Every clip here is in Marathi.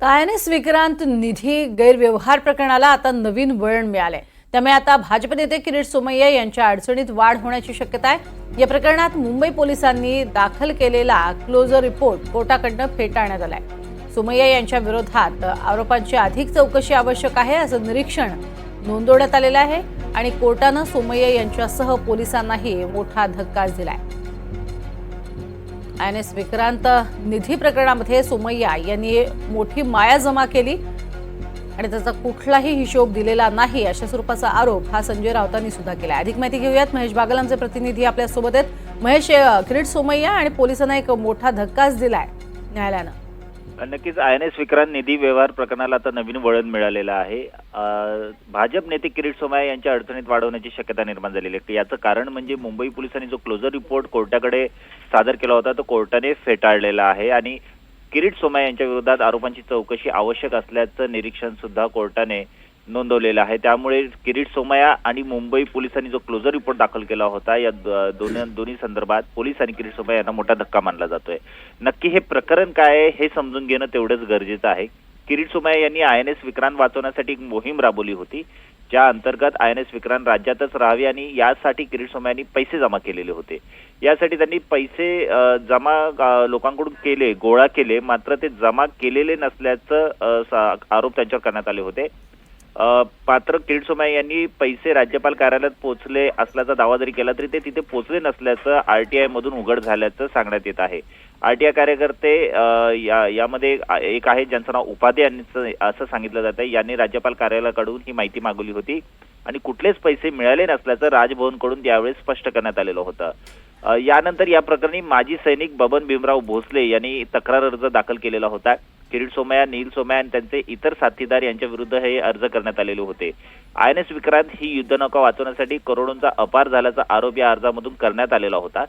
कायनेस विक्रांत निधी गैरव्यवहार प्रकरणाला आता नवीन वळण मिळालंय. त्यामुळे आता भाजप नेते किरीट सोमय्या यांच्या अडचणीत वाढ होण्याची शक्यता आहे. या प्रकरणात मुंबई पोलिसांनी दाखल केलेला क्लोजर रिपोर्ट कोर्टाकडनं फेटाळण्यात आलाय. सोमय्या यांच्या विरोधात आरोपांची अधिक चौकशी आवश्यक आहे असं निरीक्षण नोंदवण्यात आलेलं आहे आणि कोर्टानं सोमय्या यांच्यासह पोलिसांनाही मोठा धक्काच दिलाय. आय एन एस विक्रांत निधी प्रकरणामध्ये सोमय्या यांनी मोठी माया जमा केली आणि त्याचा कुठलाही हिशोब दिलेला नाही अशा स्वरूपाचा आरोप हा संजय राऊतांनी सुद्धा केला अधिक माहिती घेऊयात. महेश बागल आमचे प्रतिनिधी आपल्यासोबत आहेत. महेश किरीट सोमय्या आणि पोलिसांना एक मोठा धक्काच दिलाय न्यायालयानं. नक्कीच आय एन एस विक्रांत निधी व्यवहार प्रकरणाला आता नवीन वळण मिळालेलं आहे. भाजप नेते किरीट सोमाय यांच्या अडचणीत वाढवण्याची शक्यता निर्माण झालेली आहे. याचं कारण म्हणजे मुंबई पोलिसांनी जो क्लोजर रिपोर्ट कोर्टाकडे सादर केला होता तो कोर्टाने फेटाळलेला आहे आणि किरीट सोमाया यांच्या विरोधात आरोपांची चौकशी आवश्यक असल्याचं निरीक्षण सुद्धा कोर्टाने नोंदवलेला आहे. त्यामुळे किरीट सोमया आणि मुंबई पोलिसांनी जो क्लोजर रिपोर्ट दाखल केला होता या द- दोन्ही दोन्ही संदर्भात पोलीस आणि किरीट सोमया यांना मोठा धक्का मानला जातोय. नक्की हे प्रकरण काय आहे हे समजून घेणं तेवढंच गरजेचं आहे. किरीट सोमया यांनी आय एन एस विक्रांत वाचवण्यासाठी एक मोहीम राबवली होती ज्या अंतर्गत आय एन एस विक्रांत राज्यातच राहावी आणि यासाठी किरीट सोमयांनी पैसे जमा केलेले होते. यासाठी त्यांनी पैसे जमा लोकांकडून केले गोळा केले मात्र ते जमा केलेले नसल्याचं सा- आरोप त्यांच्यावर करण्यात आले होते. पात्र मात्र किरीट सोमय्या यांनी पैसे राज्यपाल कार्यालयात पोहोचले असल्याचा दावा जरी केला तरी ते तिथे पोहोचले नसल्याचं आरटीआय मधून उघड झाल्याचं सांगण्यात येत आहे. आरटीआय कार्यकर्ते या यामध्ये एक आहे ज्यांचं नाव उपाध्ये यांचं असं सांगितलं जात आहे यांनी राज्यपाल कार्यालयाकडून ही माहिती मागवली होती आणि कुठलेच पैसे मिळाले नसल्याचं राजभवनकडून त्यावेळेस स्पष्ट करण्यात आलेलं होतं. यानंतर या प्रकरणी माजी सैनिक बबन भीमराव भोसले यांनी तक्रार अर्ज दाखल केलेला होता. किरीट सोमया नील सोमया आणि त्यांचे इतर साथीदार यांच्या विरुद्ध हे अर्ज करण्यात आलेले होते. आय एन एस विक्रांत ही युद्धनौका वाचवण्यासाठी करोडोंचा अपार झाल्याचा आरोप या अर्जामधून करण्यात आलेला होता.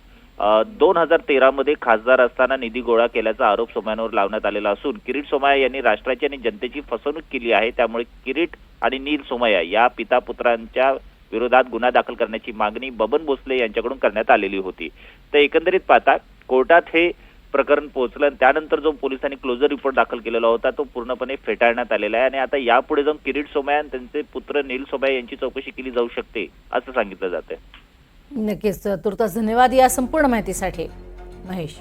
दोन हजार तेरामध्ये खासदार असताना निधी गोळा केल्याचा आरोप सोमयांवर लावण्यात आलेला असून किरीट सोमया यांनी राष्ट्राची आणि जनतेची फसवणूक केली आहे. त्यामुळे किरीट आणि नील सोमया या पिता पुत्रांच्या विरोधात गुन्हा दाखल करण्याची मागणी बबन भोसले यांच्याकडून करण्यात आलेली होती. तर एकंदरीत पाहता कोर्टात हे प्रकरण पोहोचलं आणि त्यानंतर जो पोलिसांनी क्लोजर रिपोर्ट दाखल केलेला होता तो पूर्णपणे फेटाळण्यात आलेला आहे. आणि आता यापुढे जाऊन किरीट सोमय्या आणि त्यांचे पुत्र नील सोमय्या यांची चौकशी केली जाऊ शकते असं सांगितलं जातं नक्कीच. तुर्तास धन्यवाद या संपूर्ण माहितीसाठी. महेश.